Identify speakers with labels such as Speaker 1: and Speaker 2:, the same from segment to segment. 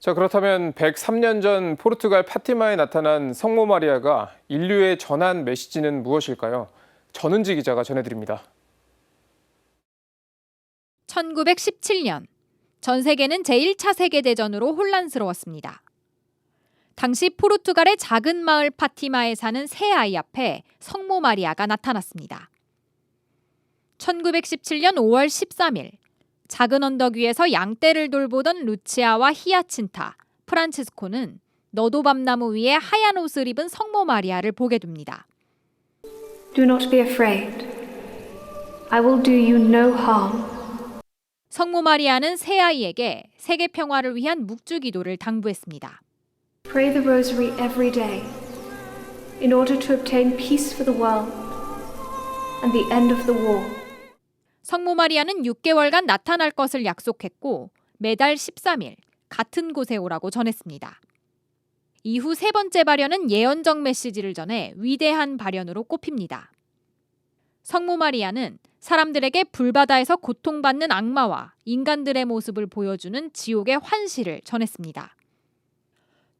Speaker 1: 자, 그렇다면 103년 전 포르투갈 파티마에 나타난 성모 마리아가 인류에 전한 메시지는 무엇일까요? 전은지 기자가 전해드립니다.
Speaker 2: 1917년 전 세계는 제1차 세계대전으로 혼란스러웠습니다. 당시 포르투갈의 작은 마을 파티마에 사는 새 아이 앞에 성모 마리아가 나타났습니다. 1917년 5월 13일 작은 언덕 위에서 양떼를 돌보던 루치아와 히아친타, 프란치스코는 너도밤나무 위에 하얀 옷을 입은 성모 마리아를 보게 됩니다.
Speaker 3: Do not be afraid. I will do you no harm.
Speaker 2: 성모 마리아는 새 아이에게 세계 평화를 위한 묵주 기도를 당부했습니다.
Speaker 3: Pray the rosary every day in order to obtain peace for the world and the end of the war.
Speaker 2: 성모 마리아는 6개월간 나타날 것을 약속했고 매달 13일 같은 곳에 오라고 전했습니다. 이후 세 번째 발현은 예언적 메시지를 전해 위대한 발현으로 꼽힙니다. 성모 마리아는 사람들에게 불바다에서 고통받는 악마와 인간들의 모습을 보여주는 지옥의 환시를 전했습니다.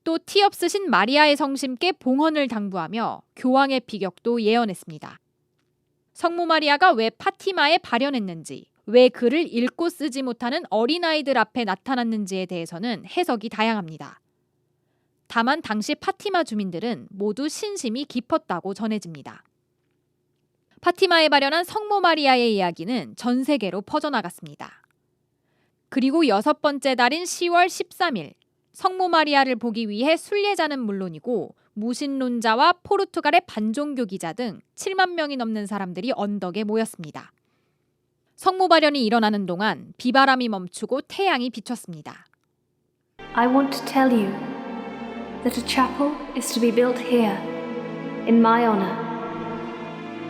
Speaker 2: 또 티 없으신 마리아의 성심께 봉헌을 당부하며 교황의 비격도 예언했습니다. 성모 마리아가 왜 파티마에 발현했는지, 왜 글을 읽고 쓰지 못하는 어린아이들 앞에 나타났는지에 대해서는 해석이 다양합니다. 다만 당시 파티마 주민들은 모두 신심이 깊었다고 전해집니다. 파티마에 발현한 성모 마리아의 이야기는 전 세계로 퍼져나갔습니다. 그리고 여섯 번째 달인 10월 13일, 성모 마리아를 보기 위해 순례자는 물론이고 무신론자와 포르투갈의 반종교 기자 등 7만 명이 넘는 사람들이 언덕에 모였습니다. 성모 발현이 일어나는 동안 비바람이 멈추고 태양이 비쳤습니다.
Speaker 3: I want to tell you that a chapel is to be built here in my honor.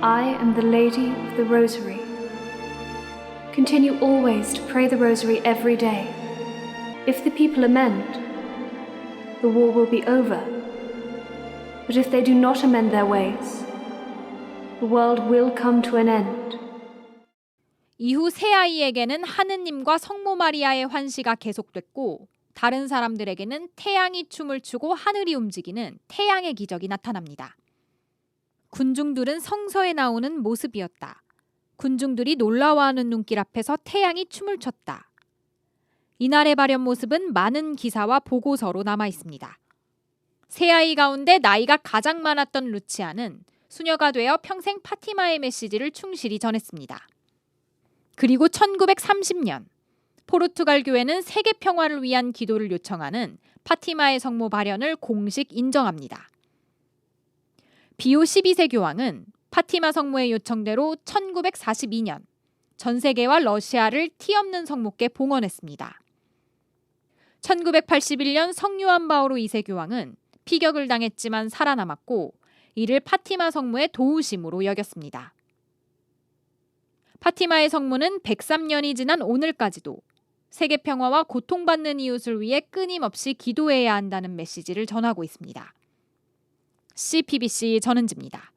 Speaker 3: I am the Lady of the Rosary. Continue always to pray the Rosary every day. If the people amend, the war will be over. But if they do not amend their ways, the world will come to an end.
Speaker 2: 이후 새 아이에게는 하느님과 성모 마리아의 환시가 계속됐고 다른 사람들에게는 태양이 춤을 추고 하늘이 움직이는 태양의 기적이 나타납니다. 군중들은 성서에 나오는 모습이었다. 군중들이 놀라워하는 눈길 앞에서 태양이 춤을 췄다. 이날의 발현 모습은 많은 기사와 보고서로 남아 있습니다. 새 아이 가운데 나이가 가장 많았던 루치아는 수녀가 되어 평생 파티마의 메시지를 충실히 전했습니다. 그리고 1930년 포르투갈 교회는 세계 평화를 위한 기도를 요청하는 파티마의 성모 발현을 공식 인정합니다. 비오 12세 교황은 파티마 성모의 요청대로 1942년 전 세계와 러시아를 티 없는 성모께 봉헌했습니다. 1981년 성유한 바오로 2세 교황은 피격을 당했지만 살아남았고 이를 파티마 성모의 도우심으로 여겼습니다. 파티마의 성모는 103년이 지난 오늘까지도 세계 평화와 고통받는 이웃을 위해 끊임없이 기도해야 한다는 메시지를 전하고 있습니다. CPBC 전은지입니다.